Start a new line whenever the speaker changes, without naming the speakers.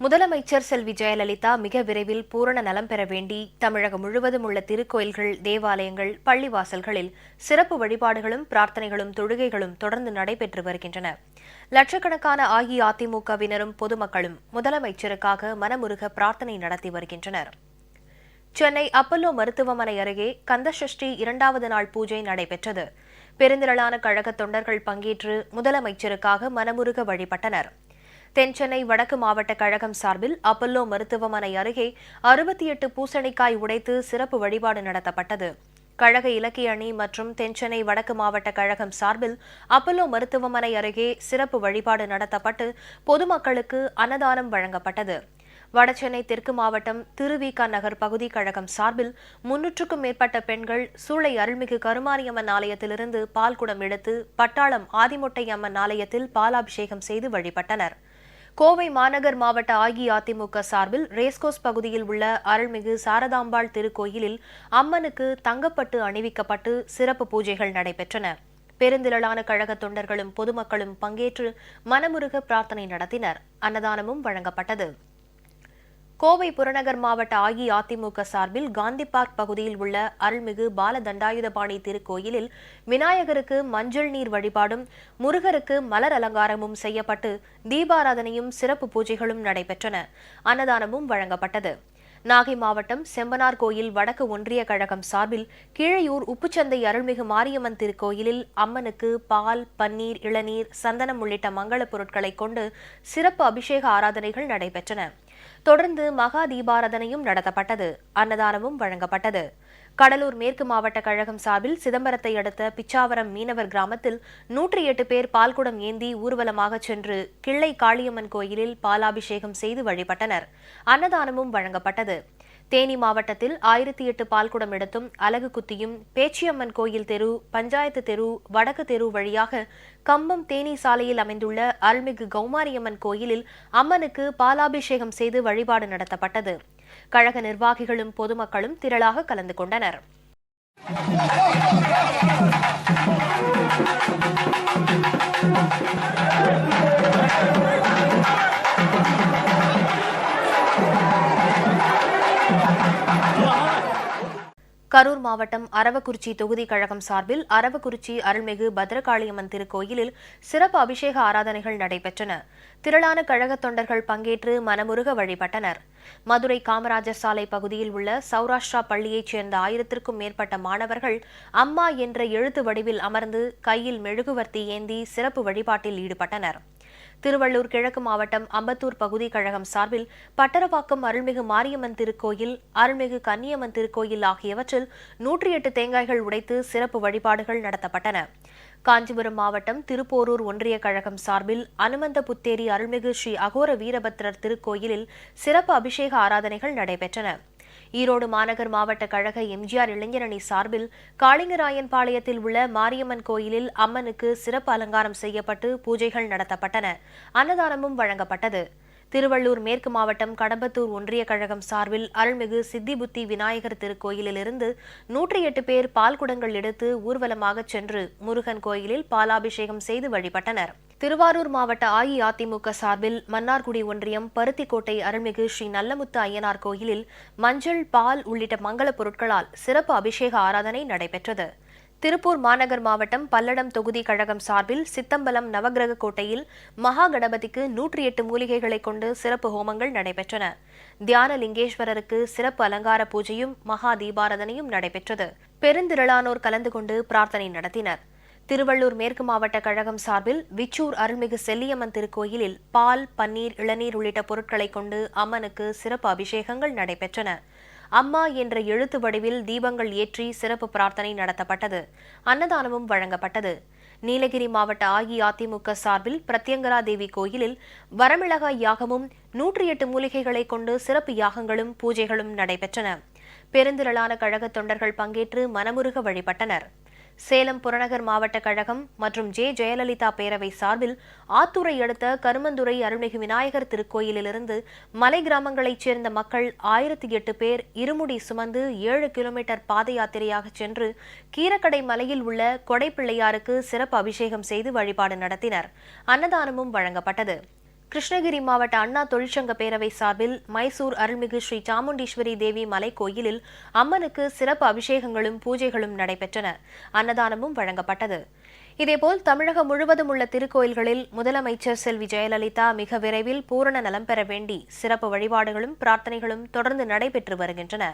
முதலமைச்சர் செல்வி ஜெயலலிதா மிக விரைவில் பூரண நலம் பெற வேண்டி தமிழகம் முழுவதும் உள்ள திருக்கோயில்கள் தேவாலயங்கள் பள்ளிவாசல்களில் சிறப்பு வழிபாடுகளும் பிரார்த்தனைகளும் தொழுகைகளும் தொடர்ந்து நடைபெற்று வருகின்றன. லட்சக்கணக்கான அஇஅதிமுகவினரும் பொதுமக்களும் முதலமைச்சருக்காக மனமுருக பிரார்த்தனை நடத்தி வருகின்றனர். சென்னை அப்பல்லோ மருத்துவமனை அருகே கந்தசஷ்டி இரண்டாவது நாள் பூஜை நடைபெற்றது. பெருந்திரளான கழக தொண்டர்கள் பங்கேற்று முதலமைச்சருக்காக மனமுருக வழிபட்டனர். தென்சென்னை வடக்கு மாவட்ட கழகம் சார்பில் அப்பல்லோ மருத்துவமனை அருகே அறுபத்தி எட்டு பூசணிக்காய் உடைத்து சிறப்பு வழிபாடு நடத்தப்பட்டது. கழக இலக்கிய அணி மற்றும் தென்சென்னை வடக்கு மாவட்ட கழகம் சார்பில் அப்பல்லோ மருத்துவமனை அருகே சிறப்பு வழிபாடு நடத்தப்பட்டு பொதுமக்களுக்கு அன்னதானம் வழங்கப்பட்டது. வடசென்னை தெற்கு மாவட்டம் திருவிக நகர் பகுதி கழகம் சார்பில் முன்னூற்றுக்கும் மேற்பட்ட பெண்கள் சூளை அருள்மிகு கருமாரியம்மன் ஆலயத்திலிருந்து பால் குடம் எடுத்து பட்டாளம் ஆதிமொட்டை அம்மன் ஆலயத்தில் பாலாபிஷேகம் செய்து வழிபட்டனர். கோவை மாநகர் மாவட்ட அஇஅதிமுக சார்பில் ரேஸ்கோஸ் பகுதியில் உள்ள அருள்மிகு சாரதாம்பாள் திருக்கோயிலில் அம்மனுக்கு தங்கப்பட்டு அணிவிக்கப்பட்டு சிறப்பு பூஜைகள் நடைபெற்றன. பெருந்திரளான கழக தொண்டர்களும் பொதுமக்களும் பங்கேற்று மனமுருக பிரார்த்தனை நடத்தினர். அன்னதானமும் வழங்கப்பட்டது. கோவை புறநகர் மாவட்ட அஇஅதிமுக சார்பில் காந்தி பார்க் பகுதியில் உள்ள அருள்மிகு பால தண்டாயுதபாணி திருக்கோயிலில் விநாயகருக்கு மஞ்சள் நீர் வழிபாடும் முருகருக்கு மலர் அலங்காரமும் செய்யப்பட்டு தீபாராதனையும் சிறப்பு பூஜைகளும் நடைபெற்றன. அன்னதானமும் வழங்கப்பட்டது. நாகை மாவட்டம் செம்பனார் கோயில் வடக்கு ஒன்றிய கழகம் சார்பில் கீழையூர் உப்புச்சந்தை அருள்மிகு மாரியம்மன் திருக்கோயிலில் அம்மனுக்கு பால் பன்னீர் இளநீர் சந்தனம் உள்ளிட்ட மங்களப் பொருட்களை கொண்டு சிறப்பு அபிஷேக ஆராதனைகள் நடைபெற்றன. தொடர்ந்து மகா தீபாராதனையும் நடத்தப்பட்டது. அன்னதானமும் வழங்கப்பட்டது. கடலூர் மேற்கு மாவட்ட கழகம் சார்பில் சிதம்பரத்தை அடுத்த பிச்சாவரம் மீனவர் கிராமத்தில் நூற்றி எட்டு பேர் பால்குடம் ஏந்தி ஊர்வலமாக சென்று கிள்ளை காளியம்மன் கோயிலில் பாலாபிஷேகம் செய்து வழிபட்டனர். அன்னதானமும் வழங்கப்பட்டது. தேனி மாவட்டத்தில் ஆயிரத்தி எட்டு பால்குடம் எடுத்தும் அலகு குத்தியும் பேச்சியம்மன் கோயில் தெரு பஞ்சாயத்து தெரு வடக்கு தெரு வழியாக கம்பம் தேனி சாலையில் அமைந்துள்ள அருள்மிகு கௌமாரியம்மன் கோயிலில் அம்மனுக்கு பாலாபிஷேகம் செய்து வழிபாடு நடத்தப்பட்டது. கழக நிர்வாகிகளும் பொதுமக்களும் திரளாக கலந்து கொண்டனர். கரூர் மாவட்டம் அரவக்குறிச்சி தொகுதி கழகம் சார்பில் அரவக்குறிச்சி அருள்மிகு பத்ரகாளியம்மன் திருக்கோயிலில் சிறப்பு அபிஷேக ஆராதனைகள் நடைபெற்றன. திரளான கழக தொண்டர்கள் பங்கேற்று மனமுருக வழிபட்டனர். மதுரை காமராஜர் சாலை பகுதியில் உள்ள சௌராஷ்டிரா பள்ளியைச் சேர்ந்த ஆயிரத்திற்கும் மேற்பட்ட மாணவர்கள் அம்மா என்ற எழுத்து வடிவில் அமர்ந்து கையில் மெழுகுவர்த்தி ஏந்தி சிறப்பு வழிபாட்டில் ஈடுபட்டனர். திருவள்ளூர் கிழக்கு மாவட்டம் அம்பத்தூர் பகுதி கழகம் சார்பில் பட்டரவாக்கம் அருள்மிகு மாரியம்மன் திருக்கோயில் அருள்மிகு கன்னியம்மன் திருக்கோயில் ஆகியவற்றில் நூற்றி எட்டு தேங்காய்கள் உடைத்து சிறப்பு வழிபாடுகள் நடத்தப்பட்டன. காஞ்சிபுரம் மாவட்டம் திருப்போரூர் ஒன்றிய கழகம் சார்பில் அனுமந்த புத்தேரி அருள்மிகு ஸ்ரீ அகோர வீரபத்ரர் திருக்கோயிலில் சிறப்பு அபிஷேக ஆராதனைகள் நடைபெற்றன. ஈரோடு மாநகர் மாவட்ட கழக எம்ஜிஆர் இளைஞரணி சார்பில் காளிங்கராயன் பாளையத்தில் உள்ள மாரியம்மன் கோயிலில் அம்மனுக்கு சிறப்பு அலங்காரம் செய்யப்பட்டு பூஜைகள் நடத்தப்பட்டன. அன்னதானமும் வழங்கப்பட்டது. திருவள்ளூர் மேற்கு மாவட்டம் கடம்பத்தூர் ஒன்றிய கழகம் சார்பில் அருள்மிகு சித்திபுத்தி விநாயகர் திருக்கோயிலிலிருந்து நூற்றி எட்டு பேர் பால் குடங்கள் எடுத்து ஊர்வலமாக சென்று முருகன் கோயிலில் பாலாபிஷேகம் செய்து வழிபட்டனர். திருவாரூர் மாவட்ட அஇஅதிமுக சார்பில் மன்னார்குடி ஒன்றியம் பருத்திக்கோட்டை அருள்மிகு ஸ்ரீ நல்லமுத்து ஐயனார் கோயிலில் மஞ்சள் பால் உள்ளிட்ட மங்கள பொருட்களால் சிறப்பு அபிஷேக ஆராதனை நடைபெற்றது. திருப்பூர் மாநகர் மாவட்டம் பல்லடம் தொகுதி கழகம் சார்பில் சித்தம்பலம் நவகிரக கோட்டையில் மகா கணபதிக்கு நூற்றி எட்டு மூலிகைகளை கொண்டு சிறப்பு ஹோமங்கள் நடைபெற்றன. தியான லிங்கேஸ்வரருக்கு சிறப்பு அலங்கார பூஜையும் மகா தீபாரதனையும் நடைபெற்றது. பெருந்திரளானோர் கலந்து கொண்டு பிரார்த்தனை நடத்தினர். திருவள்ளூர் மேற்கு மாவட்ட கழகம் சார்பில் விச்சூர் அருள்மிகு செல்லியம்மன் திருக்கோயிலில் பால் பன்னீர் இளநீர் உள்ளிட்ட பொருட்களை கொண்டு அம்மனுக்கு சிறப்பு அபிஷேகங்கள் நடைபெற்றன. அம்மா என்ற எழுத்து வடிவில் தீபங்கள் ஏற்றி சிறப்பு பிரார்த்தனை நடத்தப்பட்டது. அன்னதானமும் வழங்கப்பட்டது. நீலகிரி மாவட்ட அஇஅதிமுக சார்பில் பிரத்யங்கரா தேவி கோயிலில் வரமிளகாய் யாகமும் நூற்றி எட்டு மூலிகைகளை கொண்டு சிறப்பு யாகங்களும் பூஜைகளும் நடைபெற்றன. பெருந்திரளான கழக தொண்டர்கள் பங்கேற்று மனமுருக வழிபட்டனர். சேலம் புறநகர் மாவட்ட கழகம் மற்றும் ஜே. ஜெயலலிதா பேரவை சார்பில் ஆத்தூரை அடுத்த கருமந்துறை அருள்மிகு விநாயகர் திருக்கோயிலிலிருந்து மலை கிராமங்களைச் சேர்ந்த மக்கள் ஆயிரத்தி எட்டு பேர் இருமுடி சுமந்து ஏழு கிலோமீட்டர் பாத யாத்திரையாக சென்று கீரக்கடை மலையில் உள்ள கொடைப்பிள்ளையாருக்கு சிறப்பு அபிஷேகம் செய்து வழிபாடு நடத்தினர். அன்னதானமும் வழங்கப்பட்டது. கிருஷ்ணகிரி மாவட்ட அண்ணா தொழிற்சங்க பேரவை சார்பில் மைசூர் அருள்மிகு ஸ்ரீ சாமுண்டீஸ்வரி தேவி மலை கோயிலில் அம்மனுக்கு சிறப்பு அபிஷேகங்களும் பூஜைகளும் நடைபெற்றன. அன்னதானமும் வழங்கப்பட்டது. இதேபோல் தமிழகம் முழுவதும் உள்ள திருக்கோயில்களில் முதலமைச்சர் செல்வி ஜெயலலிதா மிக விரைவில் பூரண நலம் பெற வேண்டி சிறப்பு வழிபாடுகளும் பிரார்த்தனைகளும் தொடர்ந்து நடைபெற்று வருகின்றன.